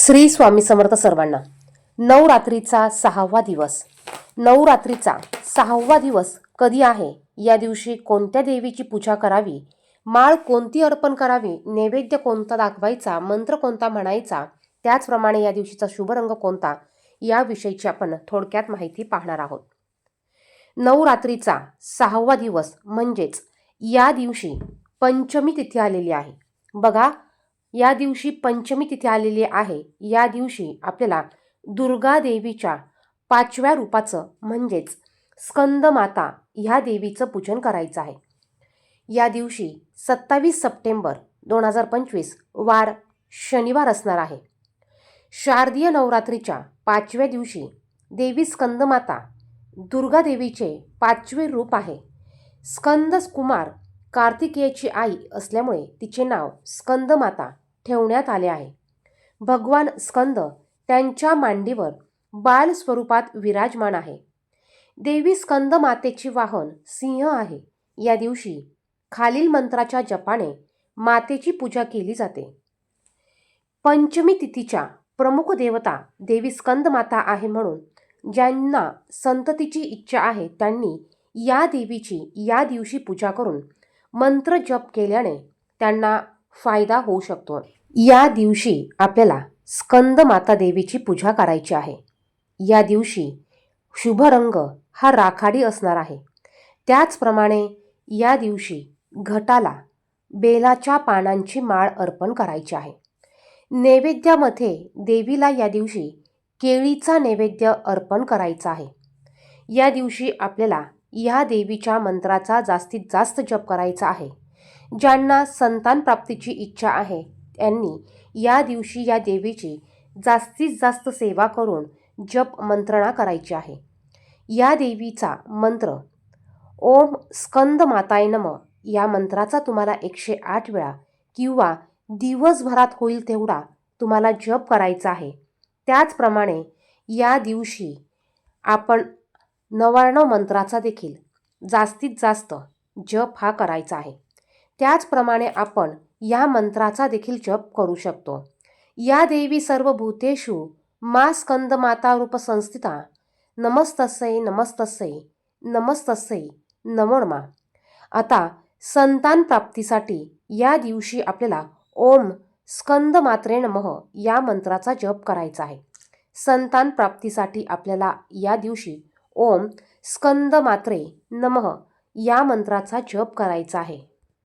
श्री स्वामी समर्थ सर्वांना. नवरात्रीचा सहावा दिवस. नवरात्रीचा सहावा दिवस कधी आहे? या दिवशी कोणत्या देवीची पूजा करावी? माळ कोणती अर्पण करावी? नैवेद्य कोणता दाखवायचा? मंत्र कोणता म्हणायचा? त्याचप्रमाणे या दिवशीचा शुभ रंग कोणता? याविषयीची आपण थोडक्यात माहिती पाहणार आहोत. नवरात्रीचा सहावा दिवस म्हणजेच या दिवशी पंचमी तिथी आलेली आहे. बघा या दिवशी पंचमी तिथी आलेली आहे. या दिवशी आपल्याला दुर्गा देवीच्या पाचव्या रूपाचं म्हणजेच स्कंदमाता ह्या देवीचं पूजन करायचं आहे. या दिवशी सत्तावीस सप्टेंबर दोन हजार पंचवीस वार शनिवार असणार आहे. शारदीय नवरात्रीच्या पाचव्या दिवशी देवी स्कंदमाता दुर्गा देवीचे पाचवे रूप आहे. स्कंद कुमार कार्तिकेयाची आई असल्यामुळे तिचे नाव स्कंदमाता ठेवण्यात आले आहे. भगवान स्कंद त्यांच्या मांडीवर बाल स्वरूपात विराजमान आहे. देवी स्कंदमातेची वाहन सिंह आहे. या दिवशी खालील मंत्राच्या जपाने मातेची पूजा केली जाते. पंचमी तिथीच्या प्रमुख देवता देवी स्कंदमाता आहे म्हणून ज्यांना संततीची इच्छा आहे त्यांनी या देवीची या दिवशी पूजा करून मंत्र जप केल्याने त्यांना फायदा होऊ शकतो. या दिवशी आपल्याला स्कंद माता देवीची पूजा करायची आहे. या दिवशी शुभ रंग हा राखाडी असणार आहे. त्याचप्रमाणे या दिवशी घटाला बेलाच्या पानांची माळ अर्पण करायची आहे. नैवेद्यामध्ये देवीला या दिवशी केळीचा नैवेद्य अर्पण करायचा आहे. या दिवशी आपल्याला या देवीच्या मंत्राचा जास्तीत जास्त जप करायचा आहे. ज्यांना संतान प्राप्तीची इच्छा आहे त्यांनी या दिवशी या देवीची जास्तीत जास्त सेवा करून जप मंत्रणा करायची आहे. या देवीचा मंत्र ओम स्कंद माताय नम या मंत्राचा तुम्हाला एकशे आठ वेळा किंवा दिवसभरात होईल तेवढा तुम्हाला जप करायचा आहे. त्याचप्रमाणे या दिवशी आपण नवाण्णव मंत्राचा देखील. जास्तीत जास्त जप हा करायचा आहे. त्याचप्रमाणे आपण या मंत्राचा देखील जप करू शकतो. या देवी सर्व भूतेषु मा स्कंद माता रूप संस्थिता. नमस्तस्यै नमस्तस्यै नमस्तस्यै नमोणमा आता संतान प्राप्तीसाठी या दिवशी आपल्याला ओम स्कंद मात्रे नमः या मंत्राचा जप करायचा आहे. संतान प्राप्तीसाठी आपल्याला या दिवशी ओम स्कंद मात्रे नमः या मंत्राचा जप करायचा आहे.